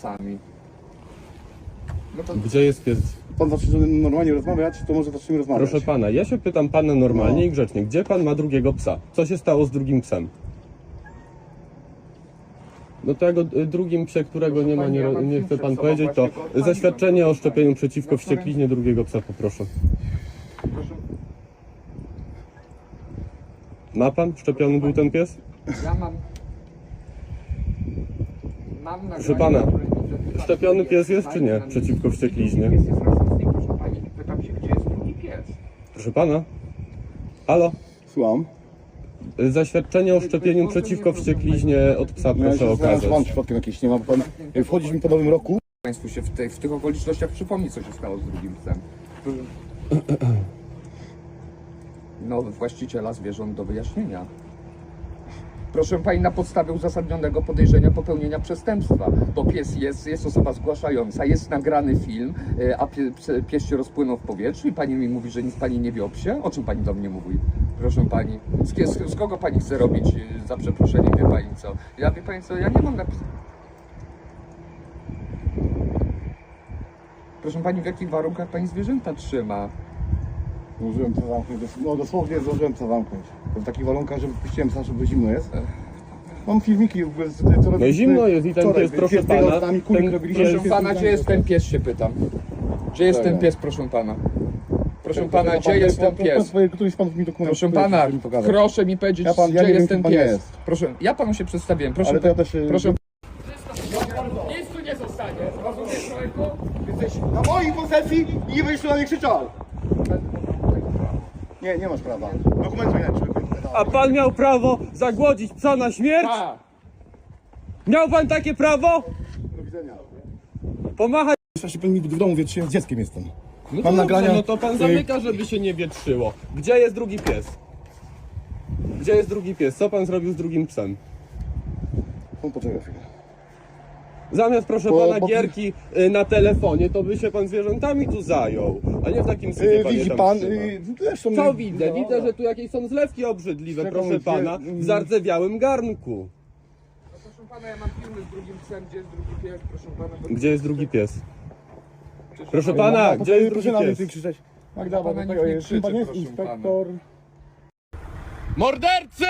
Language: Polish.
psami. No to Gdzie jest pies? Pan zacznie normalnie rozmawiać, to może zaczniemy rozmawiać. Proszę pana, ja się pytam pana normalnie No. i grzecznie. Gdzie pan ma drugiego psa? Co się stało z drugim psem? No tego y, drugim psie, którego nie ma, Panie, nie, ja mam nie film chce przed pan sobą, powiedzieć, to właśnie go odpaliłem. zaświadczenie o szczepieniu przeciwko wściekliźnie drugiego psa poproszę. proszę, Ma pan? Szczepiony był ten pies? ja mam... Mam Proszę pana, szczepiony pies jest czy nie przeciwko wściekliźnie? Pies jest rozsądny, proszę pani. Pytam się, gdzie jest drugi pies. Proszę pana? Halo? Słucham. Zaświadczenie o szczepieniu przeciwko wściekliźnie od psa Ja proszę się pan okazać. przypadkiem jakiś nie ma, bo pan wchodzić mi po nowym roku. Państwu się w, tej, w tych okolicznościach przypomni, co się stało z drugim psem. No, właściciela zwierząt do wyjaśnienia. Proszę Pani, na podstawie uzasadnionego podejrzenia popełnienia przestępstwa, bo pies jest, jest osoba zgłaszająca, jest nagrany film, e, a pie, pies się rozpłynął w powietrzu i Pani mi mówi, że nic Pani nie wie o psie? O czym Pani do mnie mówi? Proszę Pani, z, z, z kogo Pani chce robić, e, za przeproszeniem, wie Pani co? Ja, wie Pani co, ja nie mam napisać. Proszę Pani, w jakich warunkach Pani zwierzęta trzyma? Zdążyłem to zamknąć, no dosłownie zdążyłem to zamknąć. To w takich warunkach, że wypuściłem psa, żeby zimno jest. Mam filmiki, w ogóle, z- co No zimno jest i ten wczoraj. pies, proszę biegał pana, z nami, kulik ten- robiliśmy, Proszę pies pana, gdzie jest ten pies, się pytam. Gdzie jest ten Dobra. pies, proszę pana? Proszę Tak, pana, gdzie jest ten pies? Któryś z panów mi dokument Proszę pana, proszę mi powiedzieć, Ja pan- ja gdzie nie wiem, jest kim ten pan pies. jest. Proszę, ja panu się przedstawiłem, proszę. Ale to ja też się- Proszę. Nic tu nie zostanie, rozumiesz człowieku? Jesteś... Na moich posesji i nie będziesz tu na mnie krzyczał! Nie, nie masz prawa. Dokumentu nie człowieku. A pan miał prawo zagłodzić psa na śmierć? A, Miał pan takie prawo? Do widzenia. Pomachać. Jeszcze pan mi w domu wie, czy ja z dzieckiem jestem. No to, Mam dobrze, nagrania. no to pan zamyka, żeby się nie wietrzyło. Gdzie jest drugi pies? Gdzie jest drugi pies? Co pan zrobił z drugim psem? No poczekaj chwilę. Zamiast, proszę Bo- pana, bo- gierki y, na telefonie, to by się pan zwierzętami tu zajął. A nie w takim syfie Yy, pan je widzi tam pan, trzyma. yy, zresztą... Co widzę? Widzę, że tu jakieś są zlewki obrzydliwe, Czego proszę mówię? pana, w zardzewiałym garnku. proszę pana, ja mam filmy z drugim psem, gdzie jest drugi pies, proszę pana. bo- Gdzie jest drugi pies? Proszę pana, gdzie jest Proszę drugi na mnie pies? krzyczeć. Magda, bo Pana tutaj nikt nie jest, krzyczy, pan jest proszę inspektor. Mordercy!